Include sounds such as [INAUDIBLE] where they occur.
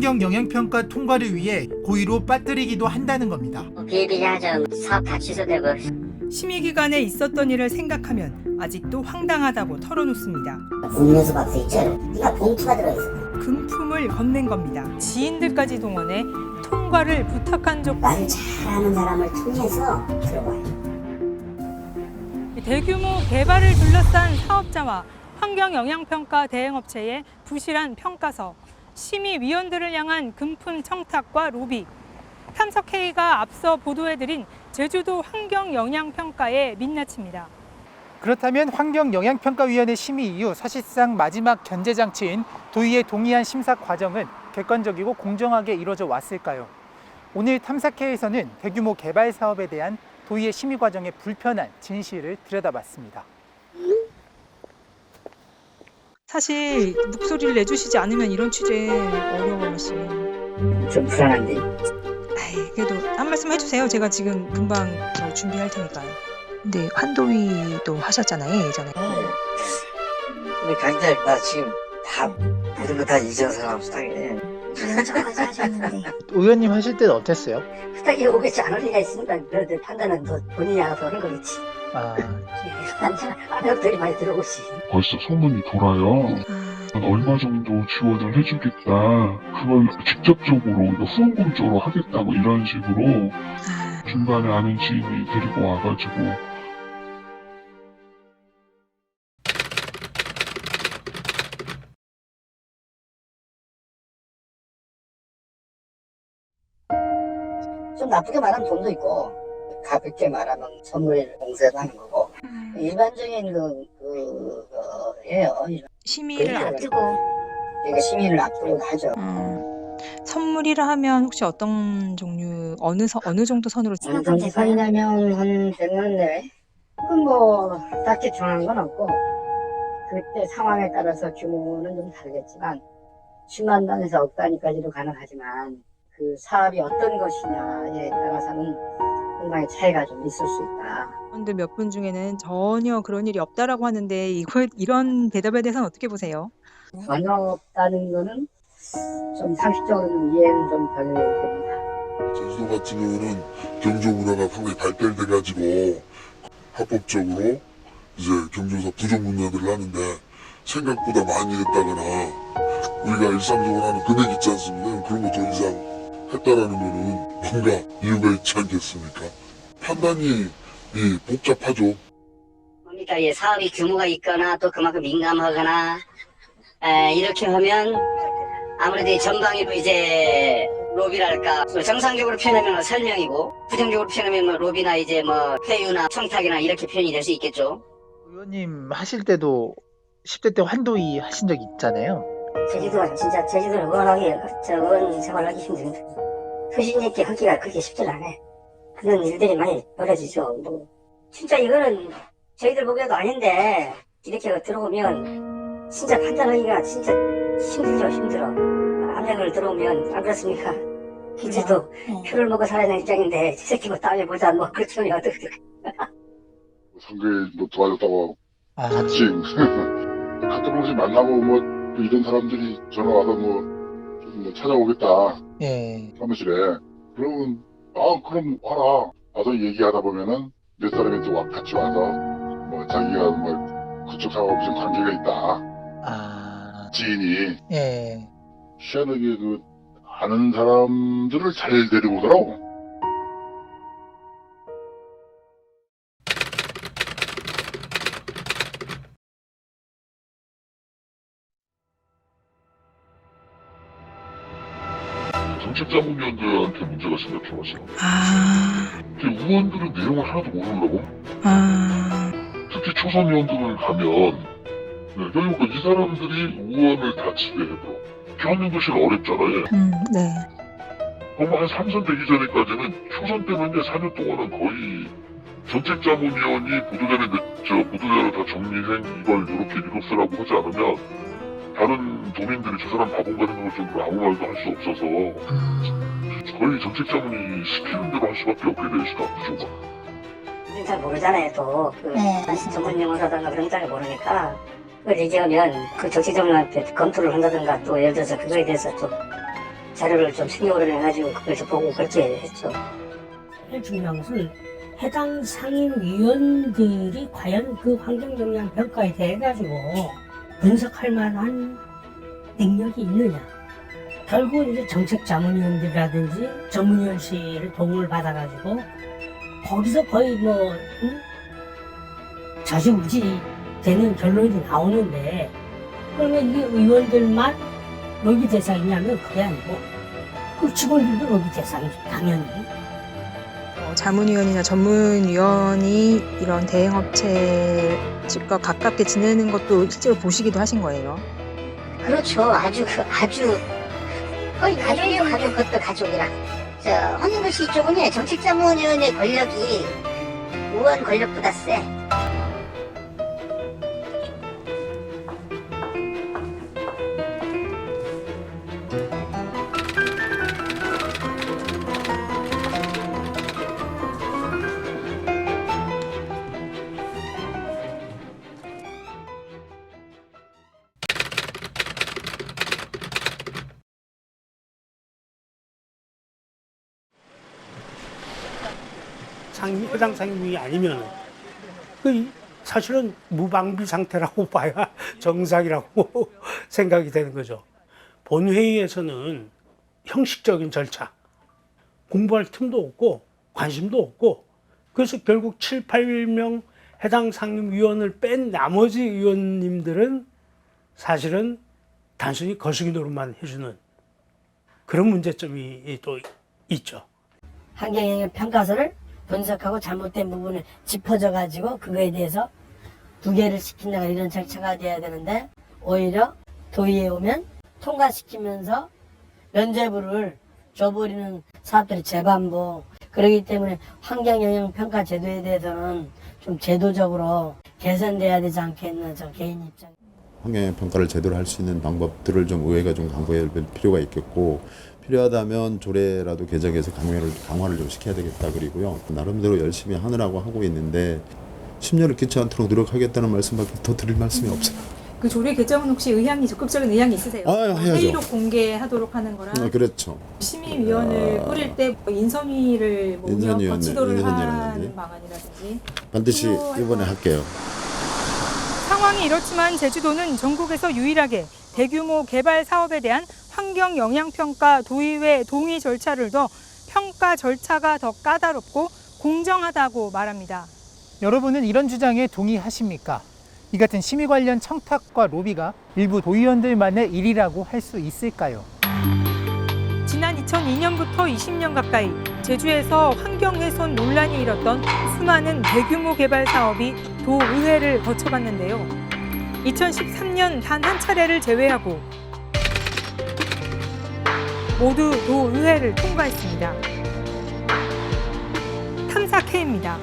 환경 영향 평가 통과를 위해 고의로 빠뜨리기도 한다는 겁니다. 비비하죠. 사업 다 취소되고 심의 기간에 있었던 일을 생각하면 아직도 황당하다고 털어놓습니다. 음료수 박스 있죠? 네가 봉투가 들어있어. 금품을 건넨 겁니다. 지인들까지 동원해 통과를 부탁한 적말 잘하는 사람을 통해서 들어와요. 대규모 개발을 둘러싼 사업자와 환경영향평가 대행업체의 부실한 평가서, 심의위원들을 향한 금품 청탁과 로비, 탐석회의가 앞서 보도해드린 제주도 환경영향평가의 민낯입니다. 그렇다면 환경영향평가위원회 심의 이후 사실상 마지막 견제장치인 도의의 동의안 심사 과정은 객관적이고 공정하게 이루어져 왔을까요? 오늘 탐사회에서는 대규모 개발 사업에 대한 도의의 심의 과정의 불편한 진실을 들여다봤습니다. 사실 목소리를 내주시지 않으면 이런 취재 어려워요, 씨. 좀 불안한데. 아이, 그래도 한 말씀 해주세요. 제가 지금 금방 저 준비할 테니까요. 근데 환도위도 하셨잖아요 예전에 근데 강달 나 지금 다 모든 거 다 잊어서 하고 수탁해 저까지 하셨는데. [LAUGHS] 의원님 하실 때는 어땠어요? 부탁이 오겠지 않을 리가 있습니다. 그런데 판단은 더 본인이 알아서 한 거겠지. 아, 아내들이 많이 들어오시. 벌써 소문이 돌아요. 아, 얼마 정도 지원을 해주겠다. 그걸 직접적으로 이거 후원금 쪽으로 하겠다. 뭐 이런 식으로 아, 중간에 아는 지인이 데리고 와가지고 좀 나쁘게 말하면 돈도 있고, 가볍게 말하면 선물 봉쇄도 하는 거고, 일반적인 그, 그, 거예요. 심의를 그래요. 앞두고 그러니까 시민을 앞두고 하죠. 음, 선물이라 하면 혹시 어떤 종류 어느 선 어느 정도 선으로 어느 정도 선이냐면 한 100만 내외? 그건 뭐 딱히 정한 건 없고 그때 상황에 따라서 규모는 좀 다르겠지만 10만 단에서 억 단위까지도 가능하지만 그 사업이 어떤 것이냐에 따라서는 상당히 차이가 좀 있을 수 있다. 근데 몇분 중에는 전혀 그런 일이 없다라고 하는데 이거 이런 대답에 대해서는 어떻게 보세요? 전혀 없다는 거는 좀 상식적으로는 이해는 좀덜 됩니다. 제주도 같은 경우는 경조 문화가 상당히 발달돼가지고 합법적으로 이제 경조사 부정 문화들을 하는데 생각보다 많이 했다거나 우리가 일상적으로 하는 금액 있지 않습니까? 그런 거 더 이상 했다라는 거는 뭔가 이유가 있지 않겠습니까? 판단이 이 복잡하죠. 그러니까 이 사업이 규모가 있거나 또 그만큼 민감하거나 에, 이렇게 하면 아무래도 이 전방위로 이제 로비랄까 뭐 정상적으로 표현하면 설명이고 부정적으로 표현하면 뭐 로비나 이제 뭐 회유나 청탁이나 이렇게 표현이 될 수 있겠죠. 의원님 하실 때도 10대 때 환도위 하신 적 있잖아요. 제주도가 진짜 제주도를 의원하기, 저 의원 생활하기 힘듭니다. 소신 있게 하기가 그렇게 쉽지 않아. 그런 일들이 많이 벌어지죠. 뭐, 진짜 이거는 저희들 보기에도 아닌데, 이렇게 들어오면, 진짜 판단하기가 진짜 힘들죠, 힘들어. 암행을 들어오면, 안 그렇습니까? 이제도 표를 먹고 살아야 되는 입장인데, 저 새끼 뭐 땀에 보자, 뭐, 그렇지, 어떻게. 상대 뭐 도와줬다고 아, 같이 가끔 한 번씩 만나고 뭐 이런 사람들이 전화 와서 뭐, 좀뭐 찾아오겠다. 예. 사무실에 그러면 아 그럼 와라 와서 얘기하다 보면은 몇 사람이 또 와- 같이 와서 뭐 자기가 뭐 그쪽 사업 무슨 관계가 있다 아, 지인이 예. 희한하게 그 아는 사람들을 잘 데리고 오더라고 정책자문위원들한테 문제가 생겼죠 사실 아, 근데 의원들은 내용을 하나도 모르려고? 아, 특히 초선 의원들을 가면 네, 그러니까 이 사람들이 의원을 다 지배해도 교환연구실 어렵잖아요. 음, 네. 그럼 한 3선 되기 전에까지는 초선 이제 4년 동안은 거의 정책자문위원이 보도자료 내- 저 보도자료 다 정리행 이걸 이렇게 이렇게 쓰라고 하지 않으면 다른 도민들이 저 사람 바본가 생각할 정도로 아무 말도 할 수 없어서 음, 거의 정책자문이 시키는 대로 할 수밖에 없게 돼 있다 구조가. 우린 잘 모르잖아요, 또. 그, 네. 전문 용어라든가 그런 거잘 모르니까. 그걸 얘기하면 그 정치정한테 검토를 한다든가 또 예를 들어서 그거에 대해서 또 자료를 좀 신경을 해가지고 그걸 좀 보고 그렇게 했죠. 제일 중요한 것은 해당 상임위원들이 과연 그 환경영향 평가에 대해 가지고 분석할 만한 능력이 있느냐. 결국 이제 정책 자문위원들이라든지 전문위원실을 도움을 받아가지고 거기서 거의 뭐 응? 좌지우지 되는 결론이 나오는데 그러면 이게 의원들만 로비 대상이냐면 그게 아니고 그 직원들도 로비 대상이죠 당연히. 어, 자문위원이나 전문위원이 이런 대행업체 측과 가깝게 지내는 것도 실제로 보시기도 하신 거예요. 그렇죠. 아주 그- 아주 거의 가족이요 가족 그것도 가족이라. 저 황영근 씨 쪽은 정책자문위원회 권력이 의원 권력보다 세. 상임, 해당 상임위 아니면 그 사실은 무방비 상태라고 [LAUGHS] 봐야 정상이라고 [LAUGHS] 생각이 되는 거죠. 본회의에서는 형식적인 절차, 공부할 틈도 없고 관심도 없고 그래서 결국 7, 8명 해당 상임위원을 뺀 나머지 의원님들은 사실은 단순히 거시기 노릇만 해주는 그런 문제점이 또 있죠. 환경영향 평가서를 분석하고 잘못된 부분을 짚어져 가지고 그거에 대해서 두 개를 시킨다가 이런 절차가 돼야 되는데 오히려 도의에 오면 통과시키면서 면제부를 줘버리는 사업들이 재반복 그렇기 때문에 환경영향 평가 제도에 대해서는 좀 제도적으로 개선돼야 되지 않겠나 저 개인 입장. 환경영향 평가를 제대로 할 수 있는 방법들을 좀 의회가 좀 강구해 볼 필요가 있겠고 필요하다면 조례라도 개정해서 강화를 강화를 좀 시켜야 되겠다 그리고요 나름대로 열심히 하느라고 하고 있는데 심려를 끼치 않도록 노력하겠다는 말씀밖에 더 드릴 말씀이 없어요. 그 조례 개정은 혹시 의향이 적극적인 의향이 있으세요? 아, 해야죠. 회의로 공개하도록 하는 거랑 어, 그렇죠. 심의위원을 아. 꾸릴 때뭐 인선위를 모여 인선위원회, 거치도를 인선위원회라든지. 하는 방안이라든지 반드시 이번에 할게요. 상황이 이렇지만 제주도는 전국에서 유일하게 대규모 개발 사업에 대한 환경 영향 평가 도의회 동의 절차를 더 평가 절차가 더 까다롭고 공정하다고 말합니다. 여러분은 이런 주장에 동의하십니까? 이 같은 심의 관련 청탁과 로비가 일부 도의원들만의 일이라고 할 수 있을까요? 지난 2002년부터 20년 가까이 제주에서 환경훼손 논란이 일었던 수많은 대규모 개발 사업이 도의회를 거쳐봤는데요. 2013년 단 한 차례를 제외하고 모두 도의회를 통과했습니다. 탐사 K입니다.